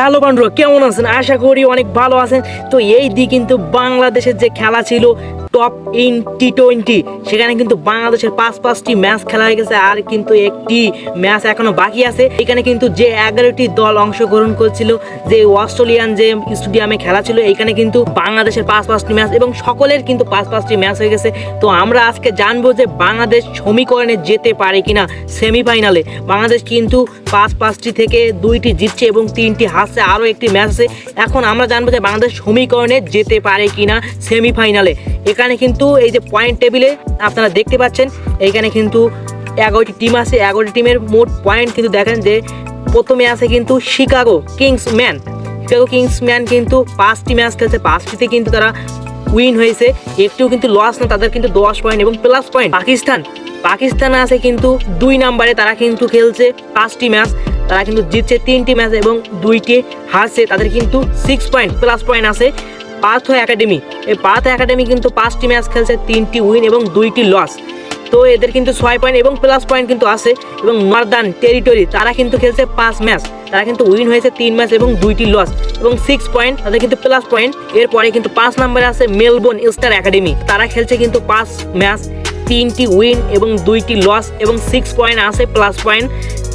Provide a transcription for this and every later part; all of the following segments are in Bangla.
হ্যালো বান্ধব কেমন আছেন? আশা করি অনেক ভালো আছেন। তো এই দিক কিন্তু বাংলাদেশের যে খেলা ছিল টপ ইন টি টোয়েন্টি সেখানে কিন্তু বাংলাদেশের পাঁচ, পাঁচটি ম্যাচ খেলা হয়ে গেছে, আর কিন্তু একটি ম্যাচ এখনও বাকি আছে। এখানে কিন্তু যে এগারোটি দল অংশগ্রহণ করছিল, যে অস্ট্রেলিয়ান যে স্টেডিয়ামে খেলা ছিল, এখানে কিন্তু বাংলাদেশের পাঁচ, পাঁচটি ম্যাচ এবং সকলের কিন্তু পাঁচ, পাঁচটি ম্যাচ হয়ে গেছে। তো আমরা আজকে জানব যে বাংলাদেশ সমীকরণে যেতে পারে কিনা সেমিফাইনালে বাংলাদেশ কিন্তু পাঁচ, পাঁচটি থেকে দুইটি জিতছে এবং তিনটি হাসছে আরও একটি ম্যাচ আছে। এখন আমরা জানব যে বাংলাদেশ সমীকরণে যেতে পারে কিনা সেমিফাইনালে এখানে কিন্তু এই যে পয়েন্ট টেবিলে আপনারা দেখতে পাচ্ছেন এইখানে কিন্তু এগারোটি টিম আছে। এগারোটি টিমের মোট পয়েন্ট কিন্তু দেখেন যে প্রথমে আছে কিন্তু Chicago Kings Man Chicago Kings Man কিন্তু পাঁচটি ম্যাচ খেলছে। পাঁচটিতে কিন্তু তারা উইন হয়েছে। একটিও কিন্তু লস না, তাদের কিন্তু দশ পয়েন্ট এবং প্লাস পয়েন্ট পাকিস্তান। পাকিস্তান আছে কিন্তু দুই নাম্বারে তারা কিন্তু খেলছে পাঁচটি ম্যাচ তারা কিন্তু জিতছে তিনটি ম্যাচ এবং দুইটি হারছে। তাদের কিন্তু সিক্স পয়েন্ট প্লাস পয়েন্ট আছে। Perth Academy. এই পার্থ একাডেমি কিন্তু পাঁচটি ম্যাচ খেলছে, তিনটি উইন এবং দুইটি লস। তো এদের কিন্তু ছয় পয়েন্ট এবং প্লাস পয়েন্ট কিন্তু আছে এবং নর্দার্ন টেরিটরি তারা কিন্তু খেলছে পাঁচ ম্যাচ। তারা কিন্তু উইন হয়েছে তিন ম্যাচ এবং দুইটি লস এবং সিক্স পয়েন্ট তাদের কিন্তু প্লাস পয়েন্ট এরপরে কিন্তু পাঁচ নম্বরে আছে মেলবোর্ন স্টার একাডেমি। তারা খেলছে কিন্তু পাঁচ ম্যাচ, তিনটি উইন এবং দুইটি লস এবং সিক্স পয়েন্ট আছে প্লাস পয়েন্ট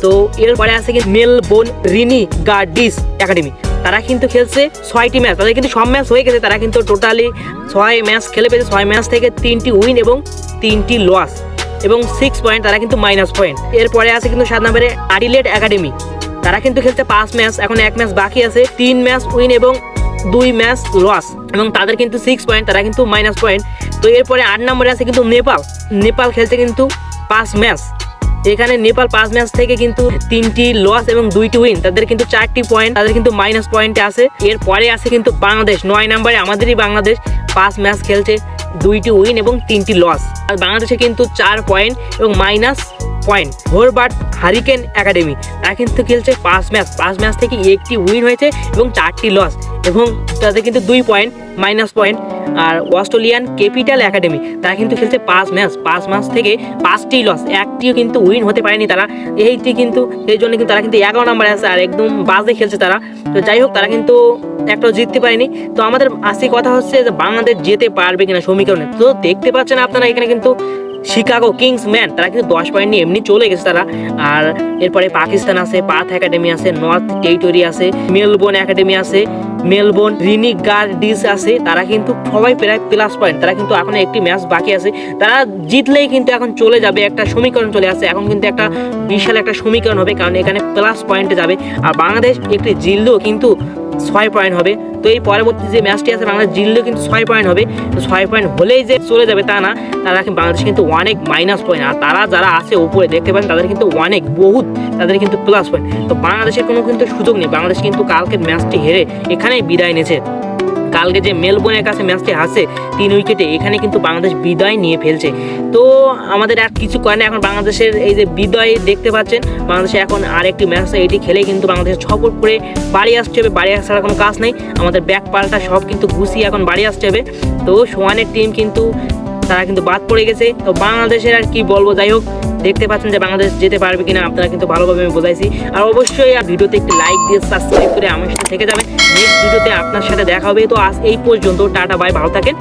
তো এরপরে আছে কিন্তু মেলবোর্ন রিনি গার্ডিস একাডেমি। তারা কিন্তু খেলছে ছয়টি ম্যাচ তাদের কিন্তু সব ম্যাচ হয়ে গেছে। তারা কিন্তু টোটালি ছয় ম্যাচ খেলে পেয়েছে। ছয় ম্যাচ থেকে তিনটি উইন এবং তিনটি লস এবং সিক্স পয়েন্ট তারা কিন্তু মাইনাস পয়েন্ট এরপরে আছে কিন্তু সাত নম্বরে আডিলেট একাডেমি তারা কিন্তু খেলছে পাঁচ ম্যাচ এখন এক ম্যাচ বাকি আছে। তিন ম্যাচ উইন এবং দুই ম্যাচ লস এবং তাদের কিন্তু সিক্স পয়েন্ট তারা কিন্তু মাইনাস পয়েন্ট তো এরপরে আট নম্বরে আছে কিন্তু নেপাল। নেপাল খেলতে কিন্তু পাঁচ ম্যাচ এখানে নেপাল পাঁচ ম্যাচ থেকে কিন্তু তিনটি লস এবং দুইটি উইন তাদের কিন্তু চারটি পয়েন্ট তাদের কিন্তু মাইনাস পয়েন্টে আছে। এরপরে আছে কিন্তু বাংলাদেশ। নয় নম্বরে আমাদেরই বাংলাদেশ পাঁচ ম্যাচ খেলছে, দুইটি উইন এবং তিনটি লস আর বাংলাদেশে কিন্তু চার পয়েন্ট এবং minus point Hobart Hurricane Academy, তারা কিন্তু খেলছে পাঁচ ম্যাচ পাঁচ ম্যাচ থেকে একটি উইন হয়েছে এবং চারটি লস এবং তাদের কিন্তু দুই পয়েন্ট মাইনাস পয়েন্ট আর অস্ট্রেলিয়ান ক্যাপিটাল একাডেমি, তারা কিন্তু খেলছে পাঁচ ম্যাচ পাঁচ ম্যাচ থেকে পাঁচটি লস একটিও কিন্তু উইন হতে পারেনি তারা। এইটি কিন্তু, এই জন্য কিন্তু তারা কিন্তু এগারো নম্বরে আছে আর একদম বাজে খেলছে তারা। তো যাই হোক, তারা কিন্তু একটাও জিততে পারেনি। তো আমাদের আসি কথা হচ্ছে যে বাংলাদেশ যেতে পারবে কিনা সমীকরণে। তো দেখতে পাচ্ছেন আপনারা এখানে কিন্তু শিকাগো কিংস ম্যান তারা কিন্তু দশ পয়েন্ট নিয়ে এমনি চলে গেছে তারা। আর এরপরে পাকিস্তান আছে পাথ একাডেমি আছে, নর্থ টেরিটরি আছে, মেলবোর্ন একাডেমি আছে, মেলবোর্ন রিনি গার্ডিস আছে, তারা কিন্তু সবাই প্রায় প্লাস পয়েন্ট তারা কিন্তু এখন একটি ম্যাচ বাকি আছে। তারা জিতলেই কিন্তু এখন চলে যাবে, একটা সমীকরণ চলে আসছে এখন কিন্তু একটা বিশাল একটা সমীকরণ হবে, কারণ এখানে প্লাস পয়েন্টে যাবে। আর বাংলাদেশ একটি জিতলেও কিন্তু ছয় পয়েন্ট হবে। তো এই পরবর্তী যে ম্যাচটি আছে, বাংলাদেশ জিতলেও কিন্তু ছয় পয়েন্ট হবে। তো ছয় পয়েন্ট হলেই যে চলে যাবে তা না, তারা বাংলাদেশ কিন্তু অনেক মাইনাস পয়েন্ট আর তারা যারা আছে উপরে, দেখতে পাচ্ছেন তাদের কিন্তু অনেক, বহুত তাদের কিন্তু প্লাস পয়েন্ট তো বাংলাদেশের কোনো কিন্তু সুযোগ নেই। বাংলাদেশ কিন্তু কালকের ম্যাচটি হেরে এখানেই বিদায় নিয়েছে। কালকে যে মেলবোর্নের কাছে ম্যাচটি হাসে তিন উইকেটে, এখানে কিন্তু বাংলাদেশ বিদায় নিয়ে ফেলছে। তো আমাদের আর কিছু করে না এখন বাংলাদেশের এই যে বিদায় দেখতে পাচ্ছেন, বাংলাদেশে এখন আর একটি ম্যাচ এটি খেলে কিন্তু বাংলাদেশ ছপট করে বাড়ি আসতে হবে, বাড়ি আসার কোনো কাজ নেই। আমাদের ব্যাক পাল্টা সব কিন্তু গুছিয়ে এখন বাড়ি আসতে হবে। তো সোয়ানের টিম কিন্তু, তারা কিন্তু বাদ পড়ে গেছে। তো বাংলাদেশের আর কি বলব, যাই হোক দেখতে পাচ্ছেন যে বাংলাদেশ যেতে পারবে কিনা, আপনারা কিন্তু ভালোভাবে আমি বোঝাইছি। আর অবশ্যই আর ভিডিওতে একটি লাইক দিয়ে সাবস্ক্রাইব করে আমার সাথে থেকে যাবেন। নেক্সট ভিডিওতে আপনার সাথে দেখা হবে। তো আজ এই পর্যন্ত, টাটা বাই ভালো থাকেন।